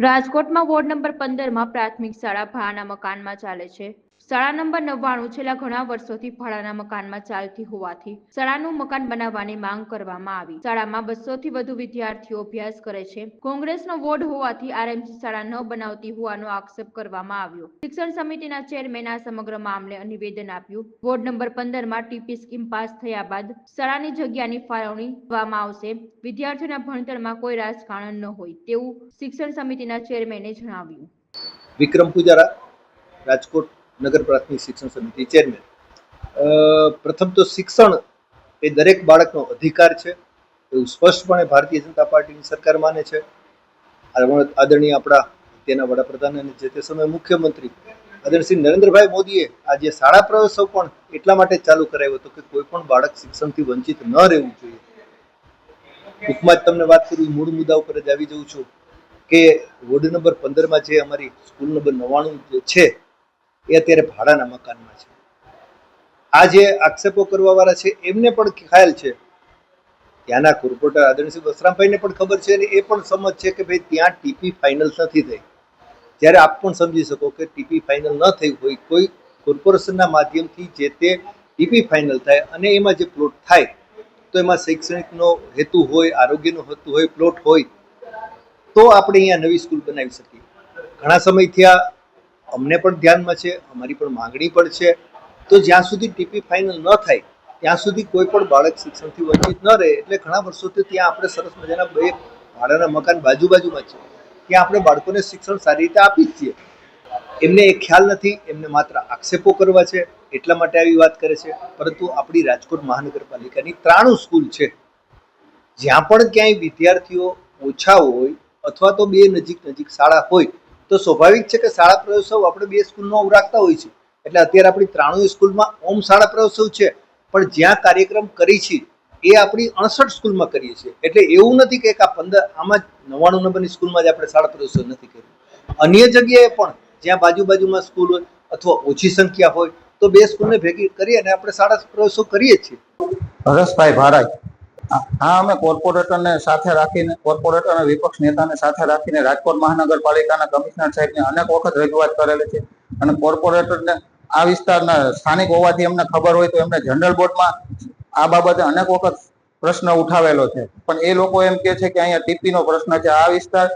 રાજકોટમાં ward number પંદરમાં પ્રાથમિક શાળા ભાડાના મકાનમાં ચાલે છે. શાળા નંબર નવ્વાણું છેલ્લા ઘણા વર્ષોથી ભાડાના મકાનમાં ચાલતી હોવાથી શાળાનું મકાન બનાવવાની માંગ કરવામાં આવી. શાળામાં બસો થી વધુ વિદ્યાર્થીઓ અભ્યાસ કરે છે. કોંગ્રેસનો વોર્ડ હોવાથી આરએમસી શાળા ન બનાવતી હોવાનો આક્ષેપ કરવામાં આવ્યો. શિક્ષણ સમિતિના ચેરમેન આ સમગ્ર મામલે નિવેદન આપ્યું. વોર્ડ નંબર પંદરમાં ટીપી સ્કીમ પાસ થયા બાદ શાળાની જગ્યાની ફાળવણી કરવામાં આવશે. વિદ્યાર્થીઓના ભણતરમાં કોઈ રાજકારણ ન હોય તેવું શિક્ષણ સમિતિના ચેરમેને જણાવ્યું. વિક્રમ પૂજારા, રાજકોટ. નગર પ્રાથમિક શિક્ષણ સમિતિ ચેરમેન પ્રથમ તો શિક્ષણ એ દરેક બાળકનો અધિકાર છે, એવું સ્પષ્ટપણે ભારતીય જનતા પાર્ટીની સરકાર માને છે. આદરણીય આપણા તેના વડાપ્રધાન અને જે તે સમયે મુખ્યમંત્રી આદરણીય નરેન્દ્રભાઈ મોદીએ આજે શાળા પ્રવેશો પણ એટલા માટે ચાલુ કરાવ્યો હતો કે કોઈ પણ બાળક શિક્ષણથી વંચિત ન રહેવું જોઈએ. ટૂંકમાં જ તમને વાત કરું, મૂળ મુદ્દા ઉપર જ આવી જઉં છું કે વોર્ડ નંબર પંદરમાં જે અમારી સ્કૂલ નંબર નવ્વાણું જે છે એ અત્યારે ભાડાના મકાનમાં છે. આ જે આક્ષેપો કરવા વાળા છે, એમને પણ ખ્યાલ છે. ત્યાંના કોર્પોરેટર આદરણસિંહ વસરામભાઈને પણ ખબર છે અને એ પણ સમજ છે કે ભાઈ ત્યાં ટીપી ફાઇનલ નથી થઈ. જ્યારે આપ પણ સમજી શકો કે ટીપી ફાઇનલ ન થઈ હોય, કોઈ કોર્પોરેશનના માધ્યમથી જે તે ટીપી ફાઇનલ થાય અને એમાં જે પ્લોટ થાય, તો એમાં શૈક્ષણિકનો હેતુ હોય, આરોગ્યનો હેતુ હોય, પ્લોટ હોય, તો આપણે અહીંયા નવી સ્કૂલ બનાવી શકીએ. ઘણા સમયથી આ અમને પણ ધ્યાનમાં છે, અમારી પણ માંગણી પણ છે. તો જ્યાં સુધી ટીપી ફાઇનલ ન થાય, ત્યાં સુધી કોઈ પણ બાળક શિક્ષણથી વંચિત ન રહે, એટલે ઘણા વર્ષોથી ત્યાં આપણે સરસ મજાના બે ભાડાના મકાન બાજુ બાજુમાં છે. ત્યાં આપણે બાળકોને શિક્ષણ સારી રીતે આપી જ છીએ. એમને એ ખ્યાલ નથી, એમને માત્ર આક્ષેપો કરવા છે, એટલા માટે આવી વાત કરે છે. પરંતુ આપણી રાજકોટ મહાનગરપાલિકાની ત્રાણું સ્કૂલ છે. જ્યાં પણ ક્યાંય વિદ્યાર્થીઓ ઓછા હોય અથવા તો બે નજીક નજીક શાળા હોય તો સ્વાભાવિક છે કે શાળા પ્રવેશોત્સવ આપણે બે સ્કૂલનો રાખતા હોય છે. એટલે અત્યારે આપણી ત્રાણું સ્કૂલમાં ઓમ શાળા પ્રવેશોત્સવ છે. પણ જ્યાં કાર્યક્રમ કરી છે, એ આપણી અડસઠ સ્કૂલમાં કરીએ છીએ. એટલે એવું નથી કે આ પંદર, આમાં જ નવ્વાણું નંબરની સ્કૂલમાં જ આપણે શાળા પ્રવેશોત્સવ નથી કર્યું. અન્ય જગ્યાએ પણ જ્યાં બાજુ બાજુમાં સ્કૂલ હોય અથવા ઓછી સંખ્યા હોય, તો બે સ્કૂલને ભેગી કરી અને આપણે શાળા પ્રવેશો કરીએ છીએ. ભારાજ હા, અમે કોર્પોરેટરને સાથે રાખીને કોર્પોરેટર અને વિપક્ષ નેતાને સાથે રાખીને રાજકોટ મહાનગરપાલિકાના કમિશનર સાહેબને અનેક વખત રજૂઆત કરેલી છે. અને કોર્પોરેટરને આ વિસ્તારના સ્થાનિક હોવાથી એમને ખબર હોય તો એમને જનરલ બોર્ડમાં આ બાબતે અનેક વખત પ્રશ્ન ઉઠાવેલો છે. પણ એ લોકો એમ કે છે કે અહીંયા ટીપીનો પ્રશ્ન છે. આ વિસ્તાર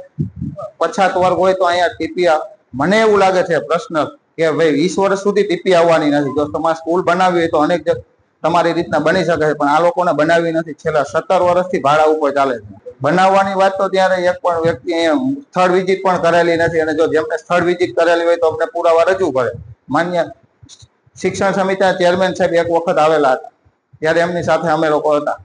પછાત વર્ગ હોય તો અહીંયા ટીપી મને એવું લાગે છે પ્રશ્ન કે ભાઈ વીસ વર્ષ સુધી ટીપી આવવાની નથી. જો તમારે સ્કૂલ બનાવવી હોય તો અનેક જગ- તમારી રીતના બની શકે છે, પણ આ લોકોને બનાવી નથી. છેલ્લા સત્તર વર્ષથી ભાડા ઉપર ચાલે છે. બનાવવાની વાત તો ત્યારે એક પણ વ્યક્તિ સ્થળ વિઝિટ પણ કરેલી નથી અને જો જેમને સ્થળ વિઝિટ કરેલી હોય તો અમને પુરાવા રજૂ કરે. માન્ય શિક્ષણ સમિતિના ચેરમેન સાહેબ એક વખત આવેલા હતા. ત્યારે એમની સાથે અમે લોકો હતા.